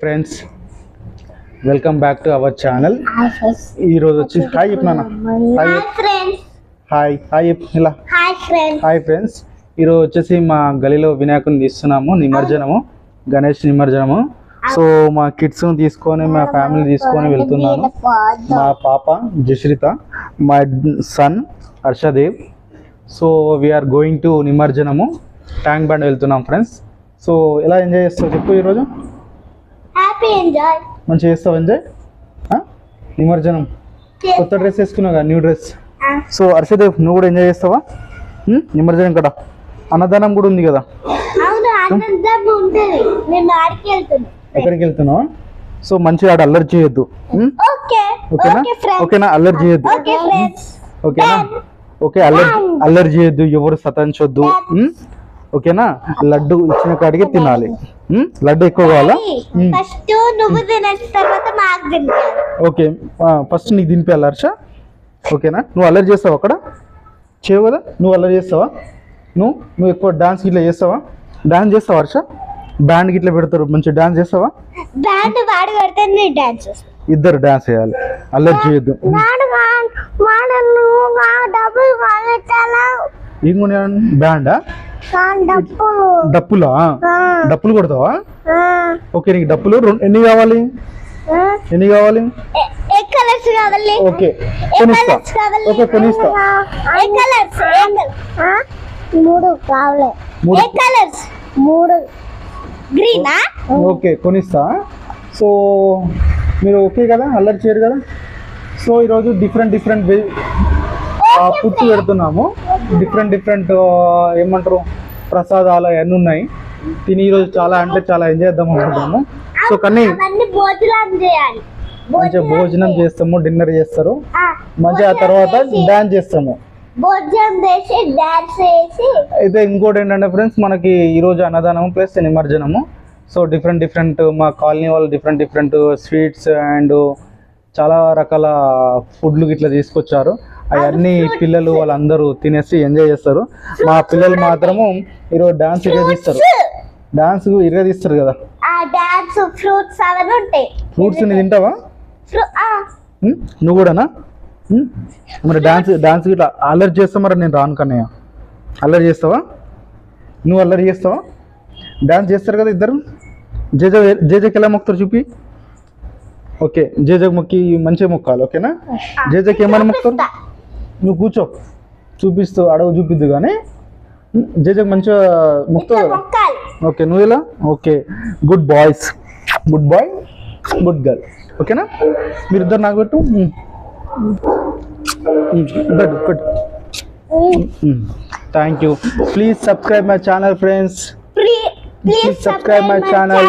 Friends welcome back to our channel ఈరోజు వచ్చి hi hi hi friends hi ఇలా. Hi friends hi friends ఈరోజు వచ్చేసి మా గలిలో వినాయకుని తీస్తున్నాము నిమజ్జనము గణేష్ నిమజ్జనము. సో మా కిడ్స్ తీసుకొని మా ఫ్యామిలీ తీసుకొని వెళ్తున్నాను. మా పాప జశ్రిత మా son Harshadev. So we're going to నిమజ్జనము. Tank bund వెళ్తున్నాం ఫ్రెండ్స్ సో ఎలా ఎంజాయ్ చేస్తావు చెప్పు ఈరోజు హ్యాపీ ఎంజాయ్ మంచిగా చేస్తావు ఎంజాయ్? నిమజ్జనం. కొత్త డ్రెస్ వేసుకున్నావు కదా న్యూ డ్రెస్ సో హర్షదేవ్ నువ్వు కూడా ఎంజాయ్ చేస్తావా? నిమజ్జనం కదా అన్నదానం కూడా ఉంది కదా. ఎక్కడికి వెళ్తున్నావా? సో మంచిగా ఆడ అల్లరి చేయొద్దు. ఓకేనా? ఓకేనా? అల్లరి చేయొద్దు. ఓకేనా? ఓకే అల్లరి అల్లరి చేయొద్దు ఎవరు సతాయించొద్దు? ఓకేనా? లడ్డు ఇచ్చిన కాడికి తినాలి? లడ్డు ఎక్కువ కావాలా. ఫస్ట్ నువ్వు తినేసిన తర్వాత మాకు తింటారు ఓకే. ఫస్ట్ నీకు దింపేయాలి హర్ష. ఓకేనా? నువ్వు అల్లరి చేస్తావా అక్కడ? చేయవు కదా? నువ్వు అల్లరి చేస్తావా? నువ్వు? నువ్వు ఎక్కువ డాన్స్ ఇట్లా చేస్తావా? డాన్స్ చేస్తావా హర్ష? బ్యాండ్ గిట్లా పెడతారు మంచి డాన్స్ చేస్తావా? బ్యాండ్ వాడి కొడితే నేను డాన్స్ ఇద్దరు డాన్స్ చేయాలి. అల్లరి చేయొద్దు. ఏం కొనేయాలి బ్యాండా డప్పులా? డప్పులు కొడతావా? ఓకే నీకు డప్పులు ఎన్ని కావాలి? ఎన్ని కావాలి? ఓకే కొనిస్తా. ఓకే కొనిస్తా. ఏ కలర్స్? మూడు కావాలి. మూడు. ఏ కలర్స్? మూడు. గ్రీనా? ఓకే కొనిస్తా. సో మీరు ఓకే కదా? అల్లరి చేయరు కదా? సో ఈరోజు డిఫరెంట్ డిఫరెంట్ ఫుడ్స్ పెడుతున్నాము. డిఫరెంట్ డిఫరెంట్ ఏమంటారు? ప్రసాదాలు అవన్నీ ఉన్నాయి. తిని ఈరోజు చాలా అంటే చాలా ఎంజాయ్ చేద్దాం అనుకుంటున్నాము. సో కానీ మంచిగా భోజనం చేస్తాము డిన్నర్ చేస్తారు. మంచిగా ఆ తర్వాత డాన్స్ చేస్తాము. అయితే ఇంకోటి ఏంటంటే ఫ్రెండ్స్ మనకి ఈరోజు అన్నదానం ప్లస్ నిమజ్జనము. సో డిఫరెంట్ డిఫరెంట్ మా కాలనీ వాళ్ళు డిఫరెంట్ డిఫరెంట్ స్వీట్స్ అండ్ చాలా రకాల ఫుడ్లు ఇట్లా తీసుకొచ్చారు. అవన్నీ పిల్లలు వాళ్ళందరూ తినేసి ఎంజాయ్ చేస్తారు. మా పిల్లలు మాత్రము ఈరోజు డాన్స్ ఇరగదీస్తారు. డాన్స్ ఇరగదీస్తారు కదా? డాన్స్ ఫ్రూట్స్ అవన్నీ ఉంటాయి. ఫ్రూట్స్ని తింటావా? నువ్వు కూడానా? మరి డాన్స్ డాన్స్ ఇట్లా అల్లరి చేస్తా మరి? నేను రాను కన్నయ్య. అల్లరి చేస్తావా? నువ్వు అల్లరి చేస్తావా? డాన్స్ చేస్తారు కదా ఇద్దరు? జేజ జేజకి ఎలా మొక్కుతారు చూపి. ఓకే జేజకి మొక్కి మంచిగా మొక్కాలి ఓకేనా? జేజకి ఏమైనా మొక్కుతారు? నువ్వు కూర్చో. చూపిస్తూ అడవు చూపిద్దు కానీ. ఉం? జేజకి మంచిగా మొక్కుతావు ఇట్లా కదా మొక్కాలి. ఓకే నువ్వు ఇలా okay good boys good boy good girl ఓకేనా? మీరిద్దరు నాకు పెట్టు. పెట్టు పెట్టు. Thank you please subscribe my channel friends please Please subscribe my channel.